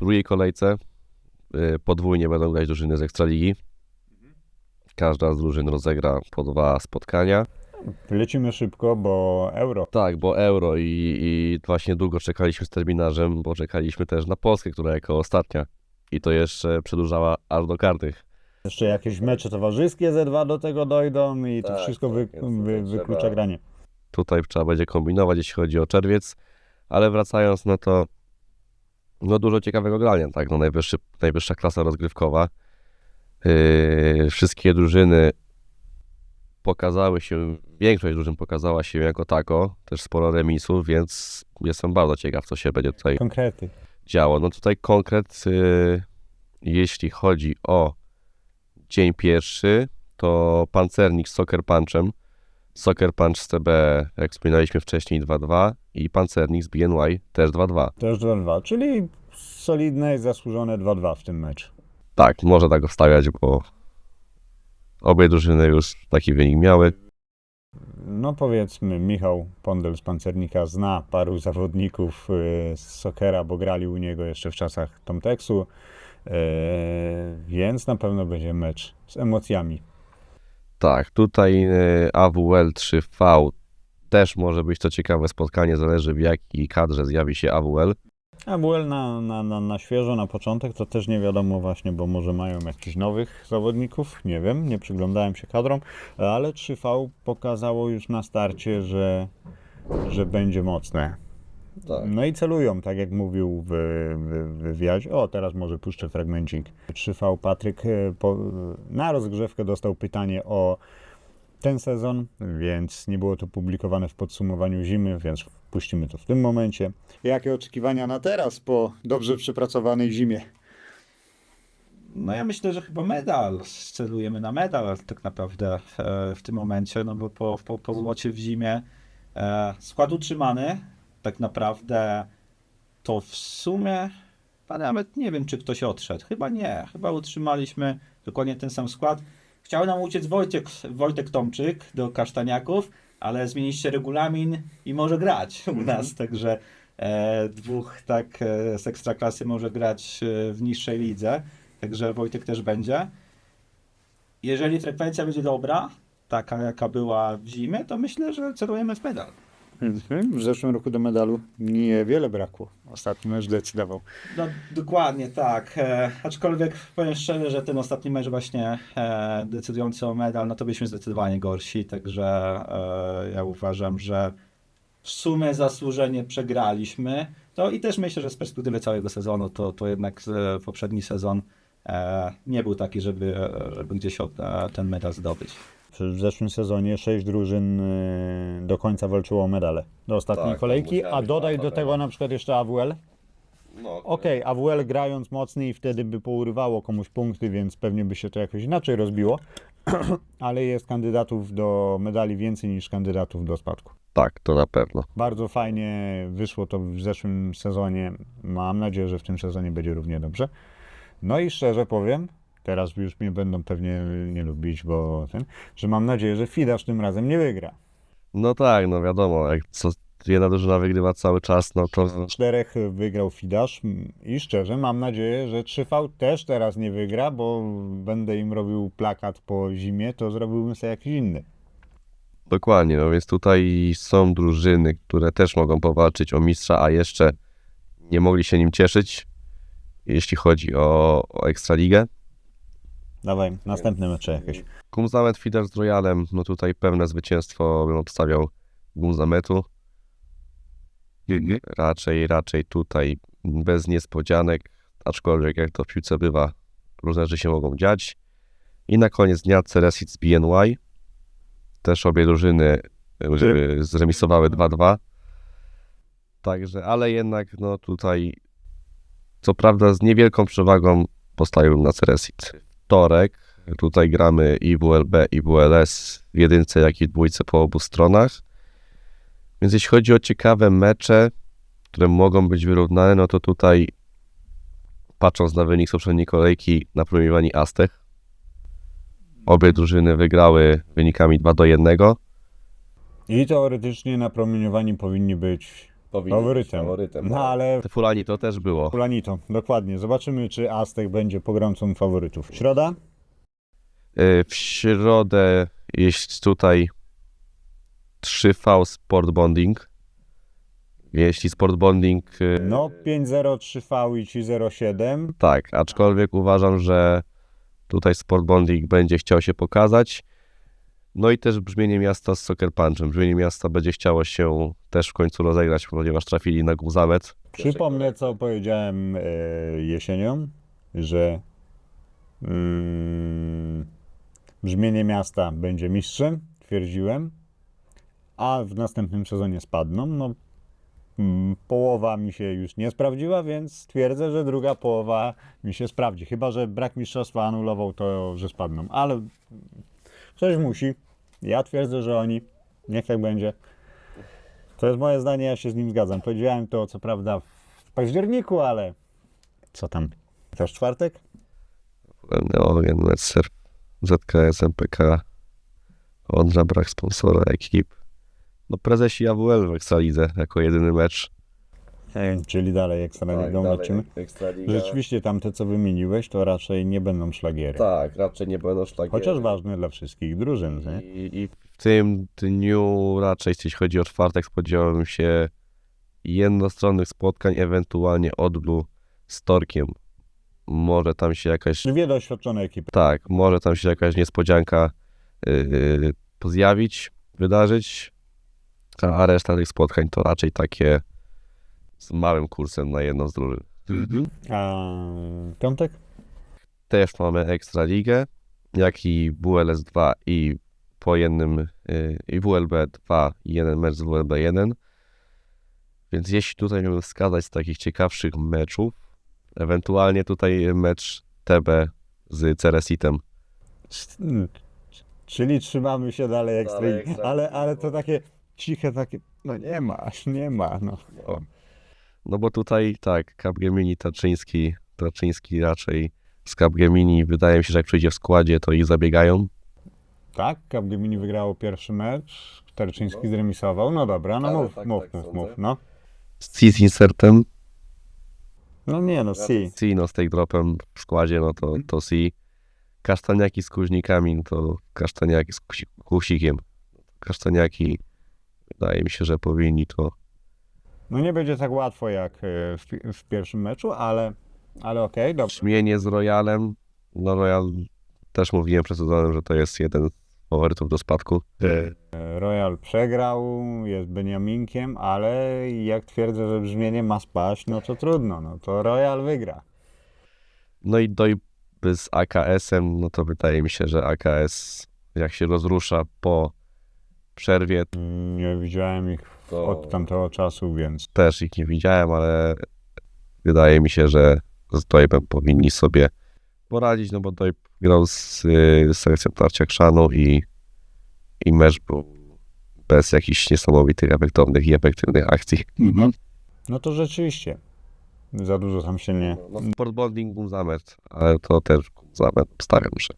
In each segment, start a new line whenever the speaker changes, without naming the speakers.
drugiej kolejce y, podwójnie będą grać drużyny z Ekstraligi. Każda z drużyn rozegra po dwa spotkania.
Lecimy szybko, bo euro.
Tak, bo euro i, i właśnie długo czekaliśmy z terminarzem, bo czekaliśmy też na Polskę, która jako ostatnia. I to jeszcze przedłużała aż do karnych.
Jeszcze jakieś mecze towarzyskie ze dwa do tego dojdą i to
Tak,
wszystko
tak,
wy, wy,
trzeba-
wyklucza granie.
Tutaj trzeba będzie kombinować, jeśli chodzi o czerwiec, ale wracając, no to no dużo ciekawego grania, tak, no najwyższy, najwyższa klasa rozgrywkowa. Yy, wszystkie drużyny pokazały się, większość drużyn pokazała się jako tako, też sporo remisów, więc jestem bardzo ciekaw, co się będzie tutaj
Konkrety.
działo. No tutaj konkret, yy, jeśli chodzi o dzień pierwszy, to pancernik z Soccer Punchem. Soccer Punch z CB, jak wspominaliśmy wcześniej, 2-2 i pancernik z BNY też 2-2.
Też 2-2, czyli solidne i zasłużone 2-2 w tym meczu.
Tak, można tak obstawiać, bo obie drużyny już taki wynik miały.
No powiedzmy, Michał Pondel z Pancernika zna paru zawodników y, z Sokera, bo grali u niego jeszcze w czasach Tomteksu, y, więc na pewno będzie mecz z emocjami.
Tak, tutaj y, AWL 3V też może być to ciekawe spotkanie, zależy w jakiej kadrze zjawi się AWL.
AWL na, na, na, na świeżo, na początek, to też nie wiadomo właśnie, bo może mają jakichś nowych zawodników, nie wiem, nie przyglądałem się kadrom, ale 3V pokazało już na starcie, że, że będzie mocne.
Tak.
No i celują, tak jak mówił w, wywiadzie. O, teraz może puszczę fragmencik. 3V Patryk e, po, na rozgrzewkę dostał pytanie o ten sezon, więc nie było to publikowane w podsumowaniu zimy, więc puścimy to w tym momencie. Jakie oczekiwania na teraz po dobrze przepracowanej zimie?
No ja myślę, że chyba medal. Celujemy na medal tak naprawdę e, w tym momencie, no bo po, po, po złocie w zimie e, skład utrzymany. Tak naprawdę to w sumie a nawet nie wiem, czy ktoś odszedł. Chyba nie. Chyba utrzymaliśmy dokładnie ten sam skład. Chciał nam uciec Wojtek, Wojtek Tomczyk do Kasztaniaków, ale zmieniliście regulamin i może grać u nas, także e, dwóch tak e, z ekstraklasy może grać e, w niższej lidze. Także Wojtek też będzie. Jeżeli frekwencja będzie dobra, taka jaka była w zimie, to myślę, że celujemy w medal.
W zeszłym roku do medalu niewiele brakło. Ostatni mecz decydował.
No dokładnie tak. E, aczkolwiek powiem szczerze, że ten ostatni mecz właśnie e, decydujący o medal, no to byliśmy zdecydowanie gorsi, także e, ja uważam, że w sumie zasłużenie przegraliśmy. No i też myślę, że z perspektywy całego sezonu, to, to jednak e, poprzedni sezon e, nie był taki, żeby, e, żeby gdzieś o, e, ten medal zdobyć.
W zeszłym sezonie sześć drużyn y, do końca walczyło o medale. Do ostatniej
Tak,
kolejki,
musiała
a
być
dodaj
walka
do tego na przykład jeszcze AWL.
No,
Okej, AWL grając mocniej wtedy by pourywało komuś punkty, więc pewnie by się to jakoś inaczej rozbiło. Ale jest kandydatów do medali więcej niż kandydatów do spadku.
Tak, to na pewno.
Bardzo fajnie wyszło to w zeszłym sezonie. Mam nadzieję, że w tym sezonie będzie równie dobrze. No i szczerze powiem, teraz już mnie będą pewnie nie lubić, bo ten, że mam nadzieję, że Fidasz tym razem nie wygra.
No tak, no wiadomo, jak co, jedna drużyna wygrywa cały czas, no to
czterech wygrał Fidasz i szczerze mam nadzieję, że 3V też teraz nie wygra, bo będę im robił plakat po zimie, to zrobiłbym sobie jakiś inny.
Dokładnie, no więc tutaj są drużyny, które też mogą powalczyć o mistrza, a jeszcze nie mogli się nim cieszyć, jeśli chodzi o, o Ekstraligę.
Dawaj, następne mecze jakieś.
Gumzamet Fider z Royalem, no tutaj pewne zwycięstwo bym obstawiał Gumzametu. Raczej, raczej tutaj bez niespodzianek, aczkolwiek jak to w piłce bywa, różne rzeczy się mogą dziać. I na koniec dnia Ceresit z BNY. Też obie drużyny e, zremisowały 2-2. Także, ale jednak no tutaj co prawda z niewielką przewagą postawił na Ceresit. Wtorek, tutaj gramy i WLB i WLS w jedynce, jak i dwójce po obu stronach. Więc jeśli chodzi o ciekawe mecze, które mogą być wyrównane, no to tutaj patrząc na wynik z poprzedniej kolejki napromieniowani Aztech, obie drużyny wygrały wynikami 2 do 1.
I teoretycznie napromieniowani powinni być faworytem. No ale
Fulani to też było.
Fulanito, dokładnie. Zobaczymy, czy Aztek będzie pogromcą faworytów. Środa?
Y, W środę jest tutaj 3V Sport Bonding. Jeśli Sport Bonding. y,
No, 5-0, 3V i ci 0,7.
Tak, aczkolwiek uważam, że tutaj Sport Bonding będzie chciał się pokazać. No i też brzmienie miasta z Soccer Punchem. Brzmienie miasta będzie chciało się też w końcu rozegrać, ponieważ trafili na Guzamet.
Przypomnę, co powiedziałem e, jesienią, że mm, brzmienie miasta będzie mistrzem, twierdziłem, a w następnym sezonie spadną. No, mm, połowa mi się już nie sprawdziła, więc twierdzę, że druga połowa mi się sprawdzi. Chyba, że brak mistrzostwa anulował to, że spadną, ale ktoś musi. Ja twierdzę, że oni. Niech tak będzie. To jest moje zdanie, ja się z nim zgadzam. Powiedziałem to co prawda w październiku, ale co tam? Już czwartek?
Neogen, Metzer, ZKS, MPK, Odra, brak sponsora, ekip. No prezesi AWL w Ekstralidze jako jedyny mecz.
Czyli dalej Ekstraligą lecimy.
Ekstraliga.
Rzeczywiście tamte, co wymieniłeś, to raczej nie będą szlagiery.
Tak, raczej nie będą szlagiery.
Chociaż ważne dla wszystkich drużyn, nie?
I, I w tym dniu raczej, jeśli chodzi o czwartek, spodziewałem się jednostronnych spotkań, ewentualnie odblu z Torkiem. Może tam się jakaś,
Dwie doświadczone ekipy.
tak, może tam się jakaś niespodzianka yy, zjawić, wydarzyć, a reszta tych spotkań to raczej takie z małym kursem na jedną z drużyn.
A piątek?
Też mamy Ekstraligę, jak i WLS 2 i po jednym y, i WLB 2 i jeden mecz z WLB 1. Więc jeśli tutaj miałbym wskazać z takich ciekawszych meczów, ewentualnie tutaj mecz TB z Ceresitem.
Mm, Czyli trzymamy się dalej. Ekstraligi, Ale, ale to takie ciche, takie, no nie ma, nie ma, no.
No bo tutaj tak, Capgemini, Tarczyński, Tarczyński raczej z Capgemini wydaje mi się, że jak przyjdzie w składzie, to ich zabiegają.
Tak, Capgemini wygrało pierwszy mecz, Terczyński zremisował, no dobra, no
Ale
mów,
tak,
mów,
tak
mów,
sądzę.
mów, no.
Z C z Insertem,
No nie no, si.
C no z take dropem w składzie, no to, to C. Kasztaniaki z kuźnikami, no to kasztaniaki z kusi- kusikiem. Kasztaniaki wydaje mi się, że powinni to.
No nie będzie tak łatwo jak e, w, w pierwszym meczu, ale, ale okej, dobrze.
Brzmienie z Royalem. No Royal też mówiłem przed sezonem, że to jest jeden z faworytów do spadku.
E, Royal przegrał, jest Beniaminkiem, ale jak twierdzę, że brzmienie ma spaść, no to trudno, no to Royal wygra.
No i doj z AKS-em, no to wydaje mi się, że AKS jak się rozrusza po przerwie,
Nie widziałem ich
To-
od tamtego czasu, więc
też ich nie widziałem, ale wydaje mi się, że z Dojbem powinni sobie poradzić, no bo Dojb grał z, y, z selekcją Tarcia Krzanu i, i mecz był bez jakichś niesamowitych, efektownych i efektywnych akcji.
no to rzeczywiście. Za dużo tam się nie...
No, Sport Bonding był zamet, ale to też zamet stawiam, że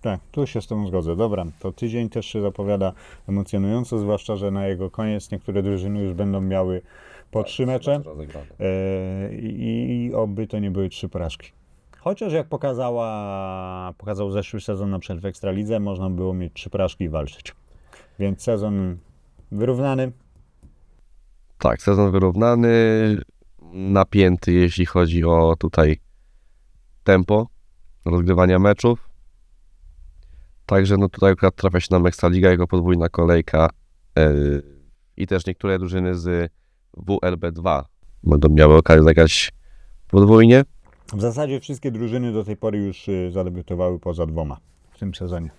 Tak, tu się z tą zgodzę. Dobra, to tydzień też się zapowiada emocjonująco, zwłaszcza, że na jego koniec niektóre drużyny już będą miały po trzy mecze e, i, i oby to nie były trzy porażki. Chociaż jak pokazała, pokazał zeszły sezon na przykład w Ekstralidze, można było mieć trzy porażki i walczyć. Więc sezon wyrównany.
Tak, sezon wyrównany, napięty, jeśli chodzi o tutaj tempo rozgrywania meczów. Także no tutaj akurat trafia się nam Ekstraliga jako podwójna kolejka yy, i też niektóre drużyny z WLB2 będą miały okazję zagrać podwójnie.
W zasadzie wszystkie drużyny do tej pory już y, zadebiutowały poza dwoma w tym sezonie.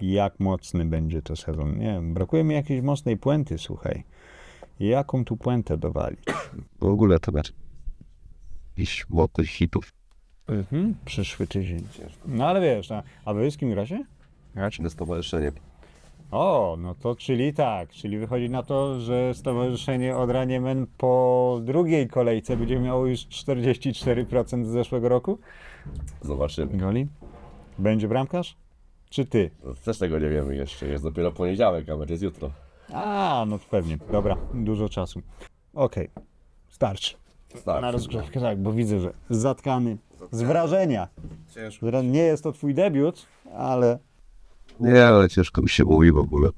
Jak mocny będzie to sezon? Nie wiem, brakuje mi jakiejś mocnej puenty, słuchaj. Jaką tu puentę dowalić?
W ogóle to mecz. Jakichś młodych hitów.
Mhm. Przyszły tydzień. No ale wiesz, a, a wy z kim Gracie?
Stowarzyszenie.
O, no to czyli tak, czyli wychodzi na to, że Stowarzyszenie Odraniemen po drugiej kolejce będzie miało już 44% z zeszłego roku
Zobaczymy.
goli. Będzie bramkarz? Czy ty?
Też tego nie wiemy jeszcze. Jest dopiero poniedziałek, a mecz jest jutro.
A, no to pewnie. Dobra, dużo czasu. Okej, starczy.
Tak.
Na rozgrzewkę, tak, bo widzę, że zatkany z wrażenia.
Ciężko.
że Nie jest to twój debiut, ale
Nie, ale ciężko mi się mówi w ogóle.